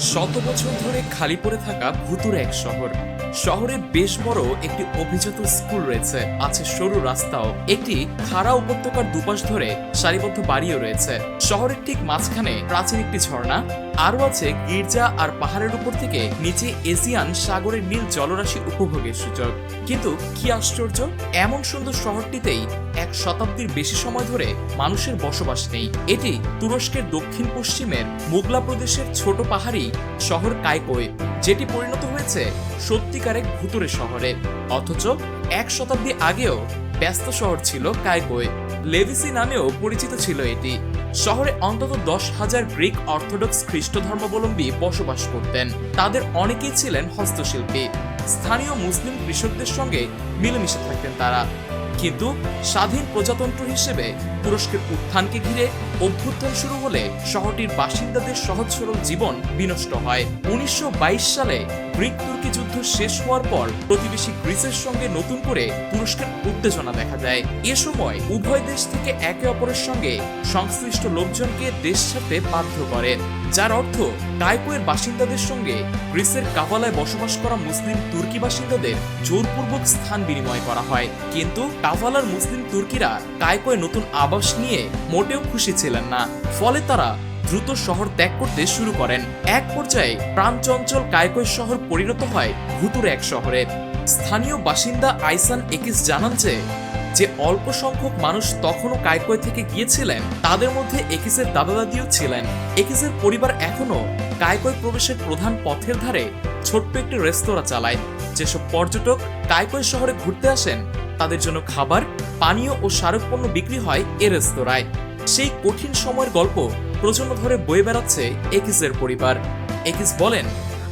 শত বছর ধরে খালি পড়ে থাকা ভুতুর এক শহর। শহরে বেশ বড় একটি অভিজাত স্কুল রয়েছে। আছে সরু রাস্তাও। একটি খাড়া উপত্যকার দুপাশ ধরে সারিবদ্ধ বাড়িও রয়েছে। শহরের ঠিক মাঝখানে প্রাচীন একটি ঝর্ণা। আরও আছে গির্জা আর পাহাড়ের উপর থেকে নিচে এশিয়ান সাগরের নীল জলরাশি উপভোগের সুযোগ। কিন্তু কি আশ্চর্য? এমন সুন্দর শহরটিতেই এক শতাব্দীর বেশি সময় ধরে মানুষের বসবাস নেই। এটি তুরস্কের দক্ষিণ পশ্চিমের মোগলা প্রদেশের ছোট পাহাড়ি শহর কায়কোয় যেটি পরিণত হয়েছে সত্যিকার এক ভুতুরে শহরে। অথচ এক শতাব্দী আগেও ব্যস্ত শহর ছিল কায়কোয় লেভিসি নামেও পরিচিত ছিল এটি। শহরে অন্তত দশ হাজার গ্রিক অর্থোডক্স খ্রিস্ট ধর্মাবলম্বী বসবাস করতেন। তাদের অনেকেই ছিলেন হস্তশিল্পী। স্থানীয় মুসলিম কৃষকদের সঙ্গে মিলেমিশে থাকতেন তারা। কিন্তু স্বাধীন প্রজাতন্ত্র হিসেবে তুরস্কের উত্থানকে ঘিরে অভ্যুত্থান শুরু হলে শহরটির বাসিন্দাদের সহজ সরল জীবন বিনষ্ট হয়। উনিশশো বাইশ সালে গ্রিক তুর্কি যুদ্ধ শেষ হওয়ার পর প্রতিবেশী গ্রিসের সঙ্গে নতুন করে তুরস্কের উত্তেজনা দেখা দেয় এ সময় উভয় দেশ থেকে একে অপরের সঙ্গে সংশ্লিষ্ট লোকজনকে দেশ ছাড়তে বাধ্য করে, যার অর্থ কায়কোয়ের বাসিন্দাদের সঙ্গে গ্রিসের কাভালায় বসবাস করা মুসলিম তুর্কি বাসিন্দাদের জোরপূর্বক স্থান বিনিময় করা হয়। কিন্তু কাভালার মুসলিম তুর্কিরা কায়কোয় নতুন আবাস নিয়ে মোটেও খুশি ছিলেন না। ফলে তারা দ্রুত শহর ত্যাগ করতে শুরু করেন। এক পর্যায়ে প্রাণচঞ্চল কায়কোয় শহর পরিণত হয় ভুতুর এক শহরে। স্থানীয় বাসিন্দা আইসান একিস জানান যে যে অল্প সংখ্যক মানুষ তখনও কায়কোয় থেকে গিয়েছিলেন, তাদের মধ্যে একিসের দাদা দাদিও ছিলেন। একিসের পরিবার এখনও কায়কোয় প্রবেশের প্রধান পথের ধারে ছোট্ট একটি রেস্তোরাঁ চালায়। যেসব পর্যটক কায়কোয় শহরে ঘুরতে আসেন, তাদের জন্য খাবার, পানীয় ও স্মারক পণ্য বিক্রি হয় এ রেস্তোরাঁয়। সেই কঠিন সময়ের গল্প প্রজন্ম ধরে বয়ে বেড়াচ্ছে একিসের পরিবার। একিস বলেন,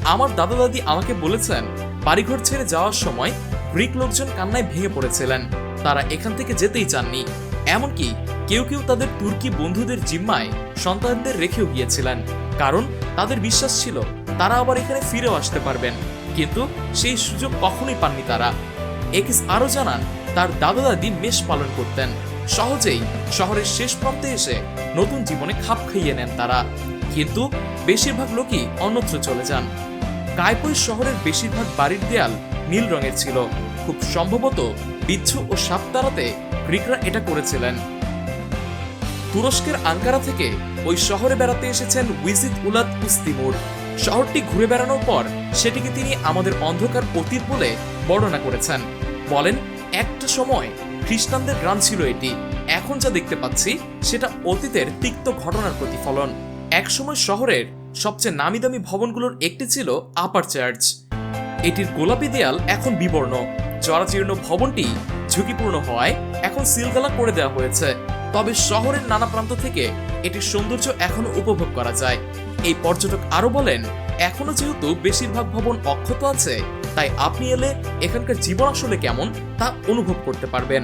আমার দাদা দাদি আমাকে বলেছেন, বাড়িঘর ছেড়ে যাওয়ার সময় গ্রিক লোকজন কান্নায় ভেঙে পড়েছিলেন। তারা এখান থেকে যেতেই চাননি। এমনকি কেউ কেউ তাদের তুর্কি বন্ধুদের জিম্মায় সন্তানদের রেখেও গিয়েছিলেন। কারণ তাদের বিশ্বাস ছিল, তারা আবার এখানে ফিরেও আসতে পারবেন। কিন্তু সেই সুযোগ কখনোই পাননি তারা। একিস আরও জানান, তার দাদা দাদি মেষ পালন করতেন। সহজেই শহরের শেষ প্রান্তে এসে নতুন জীবনে খাপ খাইয়ে নেন তারা। কিন্তু বেশিরভাগ লোকই অন্যত্র চলে যান। কায়পই শহরের বেশিরভাগ বাড়ির দেয়াল নীল রঙের ছিল। খুব সম্ভবত বিচ্ছু ও সাপ তাড়াতে গ্রিকরা এটা করেছিলেন। তুরস্কের আঙ্কারা থেকে ওই শহরে বেড়াতে এসেছেন উইজিদ উলাদ উস্তিমুর শহরটি ঘুরে বেড়ানোর পর সেটিকে তিনি আমাদের অন্ধকার অতীত বলে বর্ণনা করেছেন। বলেন, একটা সময় খ্রিস্টানদের গ্রাম ছিল এটি। এখন যা দেখতে পাচ্ছি, সেটা অতীতের তিক্ত ঘটনার প্রতিফলন। একসময় শহরের সবচেয়ে নামি দামি ভবনগুলোর একটি ছিল আপার চার্চ। এটির গোলাপি দেয়াল এখন বিবর্ণ। জরাজীর্ণ ভবনটি ঝুঁকিপূর্ণ হওয়ায় এখন সিলগালা করে দেওয়া হয়েছে। তবে শহরের নানা প্রান্ত থেকে এটির সৌন্দর্য এখনও উপভোগ করা যায়। এই পর্যটক আরও বলেন এখনও যেহেতু বেশিরভাগ ভবন অক্ষত আছে, তাই আপনি এলে এখানকার জীবন আসলে কেমন তা অনুভব করতে পারবেন।